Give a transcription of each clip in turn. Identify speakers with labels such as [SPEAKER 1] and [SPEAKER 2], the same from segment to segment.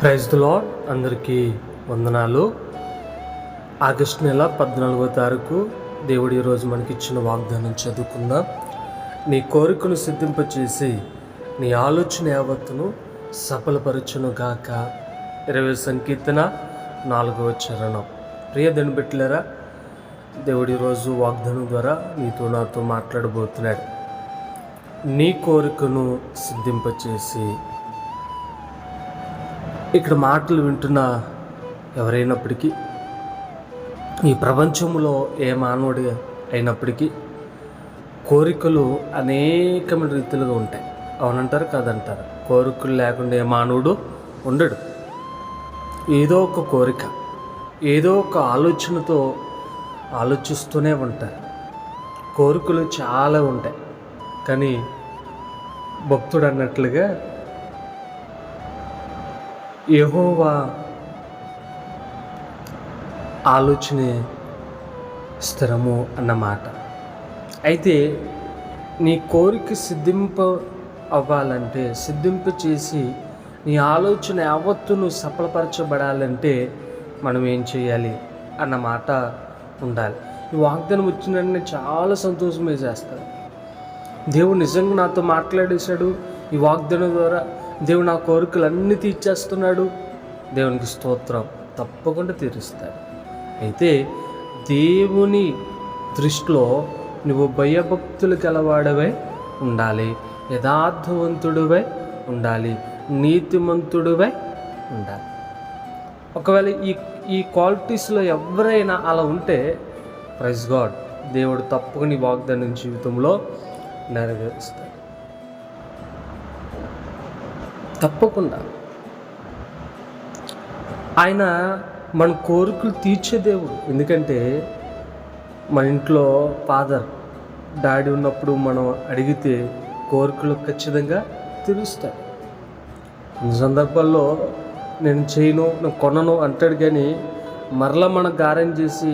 [SPEAKER 1] Praise lord అందరికీ వందనాలు. August నెల పద్నాలుగో తారీఖు దేవుడు ఈరోజు మనకి ఇచ్చిన వాగ్దానం చదువుకుందాం. నీ కోరికను సిద్ధింపచేసి నీ ఆలోచన యావత్తును సఫలపరచును గాక. ఇరవై సంకీర్తన నాలుగవ చరణం. ప్రియ దనిబెట్లరా దేవుడి రోజు వాగ్దానం ద్వారా నీతో నాతో మాట్లాడబోతున్నాడు. నీ కోరికను సిద్ధింపచేసి ఇక్కడ మాటలు వింటున్న ఎవరైనప్పటికీ ఈ ప్రపంచంలో ఏ మానవుడి అయినప్పటికీ కోరికలు అనేకమైన రీతిలుగా ఉంటాయి. అవునంటారు కాదంటారు? కోరికలు లేకుండా ఏ మానవుడు ఉండడు. ఏదో ఒక కోరిక ఏదో ఒక ఆలోచనతో ఆలోచిస్తూనే ఉంటారు. కోరికలు చాలా ఉంటాయి. కానీ భక్తుడు అన్నట్లుగా యహోవా ఆలోచనే స్థిరము అన్నమాట. అయితే నీ కోరిక సిద్ధింప అవ్వాలంటే సిద్ధింప చేసి నీ ఆలోచన యావత్తును సఫలపరచబడాలంటే మనం ఏం చేయాలి అన్న మాట ఉండాలి. ఈ వాగ్దానం వచ్చిన వెంటనే చాలా సంతోషం వేసేస్తాడు దేవుడు నిజంగా నాతో మాట్లాడేశాడు. ఈ వాగ్దానం ద్వారా దేవుడు నా కోరికలన్నీ తీర్చేస్తున్నాడు. దేవునికి స్తోత్రం తప్పకుండా తీరుస్తాడు. అయితే దేవుని దృష్టిలో నువ్వు భయభక్తులు గలవాడవై ఉండాలి. యథార్థవంతుడివై ఉండాలి. నీతిమంతుడివై ఉండాలి. ఒకవేళ ఈ ఈ క్వాలిటీస్లో ఎవరైనా అలా ఉంటే ప్రైజ్ గాడ్. దేవుడు తప్పకుని వాగ్దానం జీవితంలో నెరవేరుస్తాడు. తప్పకుండా. ఆయన మన కోరికలు తీర్చే దేవుడు. ఎందుకంటే మన ఇంట్లో ఫాదర్ డాడీ ఉన్నప్పుడు మనం అడిగితే కోరికలు ఖచ్చితంగా తీరుస్తాడు కొన్ని సందర్భాల్లో నేను చేయను నేను కొనను అంటాడు కానీ మరలా మనం గారం చేసి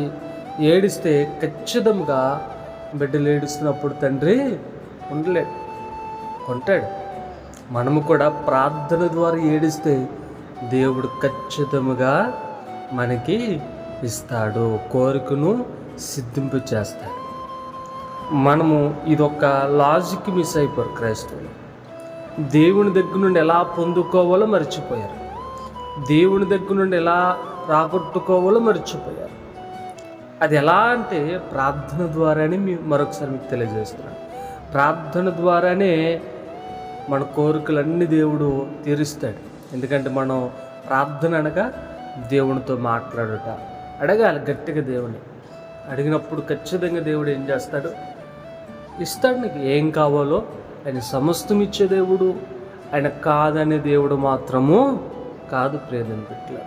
[SPEAKER 1] ఏడిస్తే ఖచ్చితంగా బిడ్డలు ఏడుస్తున్నప్పుడు తండ్రి ఉండలేడు కొంటాడు. మనము కూడా ప్రార్థన ద్వారా ఏడిస్తే దేవుడు ఖచ్చితంగా మనకి ఇస్తాడు కోరికను సిద్ధింపు చేస్తాడు. మనము ఇదొక లాజిక్ మిస్ అయిపోరు క్రైస్తవులు. దేవుని దగ్గర నుండి ఎలా పొందుకోవాలో మర్చిపోయారు. దేవుని దగ్గర నుండి ఎలా రాగొట్టుకోవాలో మర్చిపోయారు. అది ఎలా అంటే ప్రార్థన ద్వారానే మరొకసారి మీకు తెలియజేస్తున్నాను. ప్రార్థన ద్వారానే మన కోరికలన్నీ దేవుడు తీరుస్తాడు. ఎందుకంటే మనం ప్రార్థన అనగా దేవునితో మాట్లాడుట. అడగాలి గట్టిగా దేవుని అడిగినప్పుడు ఖచ్చితంగా దేవుడు ఏం చేస్తాడు? ఇస్తాడు నీకు. ఏం కావాలో ఆయన సమస్తం ఇచ్చే దేవుడు. ఆయన కాదనే దేవుడు మాత్రము కాదు ప్రియదని బిడ్డ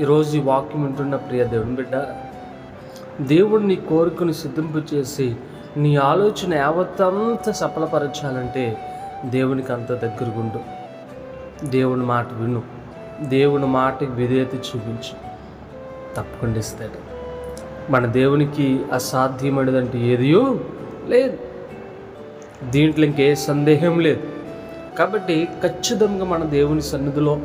[SPEAKER 1] ఈరోజు ఈ వాక్యం వింటున్న ప్రియ దేవుని బిడ్డ దేవుడు నీ కోరికను సిద్ధింపు చేసి నీ ఆలోచన యావత్తంతా సఫలపరచాలంటే దేవునికి అంత దగ్గరగుండు దేవుని మాట విను. దేవుని మాటకి విధేయత చూపించు. తప్పకుండా ఇస్తాడు. మన దేవునికి అసాధ్యమైనదంటే ఏదియో లేదు. దీంట్లో ఇంకే సందేహం లేదు. కాబట్టి ఖచ్చితంగా మన దేవుని సన్నిధిలో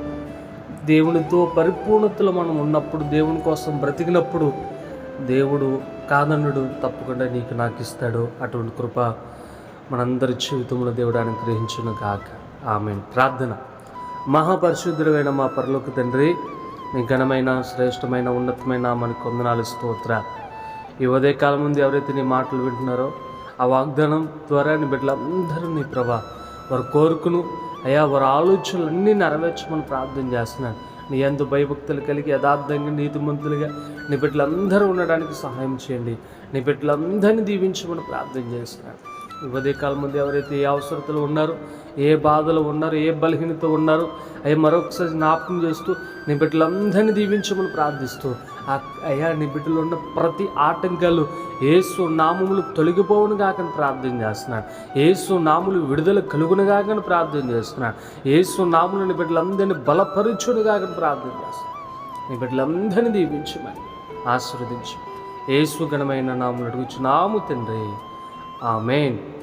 [SPEAKER 1] దేవునితో పరిపూర్ణతలో మనం ఉన్నప్పుడు దేవుని కోసం బ్రతికినప్పుడు దేవుడు కాదనుడు తప్పకుండా నీకు నాకు ఇస్తాడు. అటువంటి కృప మనందరి జీవితంలో దేవుడు అనుగ్రహించును కాక ఆమె ప్రార్థన. మహాపరిశుద్ధుడైన మా పరలోక తండ్రి మీ ఘనమైన శ్రేష్టమైన ఉన్నతమైన మన కొందనాలు స్తోత్ర. ఈ ఉదయకాలం ముందు ఎవరైతే నీ మాటలు వింటున్నారో ఆ వాగ్దానం ద్వారా నీ బిడ్డలందరూ నీ ప్రభా వారు కోరుకును అయ్యా వారి ఆలోచనలన్నీ నెరవేర్చమని ప్రార్థన చేస్తున్నాను. నీ ఎందు భయభక్తులు కలిగి యథార్థంగా నీతిమంతులుగా నీ బిడ్డలందరూ ఉండడానికి సహాయం చేయండి. నీ బిడ్డలందరినీ దీవించమని ప్రార్థన చేస్తున్నాను. ఉదయకాలం ముందు ఎవరైతే ఏ అవసరతలు ఉన్నారో ఏ బాధలు ఉన్నారో ఏ బలహీనత ఉన్నారో అవి మరొకసారి జ్ఞాపకం చేస్తూ నీ బిడ్డలందరినీ దీవించమని ప్రార్థిస్తూ అయ్యా నీ బిడ్డలో ఉన్న ప్రతి ఆటంకాలు ఏసు నామములు తొలగిపోవును కాకని ప్రార్థన చేస్తున్నాను ఏసు నాములు విడుదల కలుగును కాకని ప్రార్థన చేస్తున్నాను ఏసు నాములు నీ బిడ్డలందరినీ బలపరుచును కాకని ప్రార్థన చేస్తున్నాను నీ బిడ్డలందరినీ దీవించమని ఆశీర్వదించు. ఏసు ఘనమైన నాములు అడుగుచు నాము తండ్రి. Amen.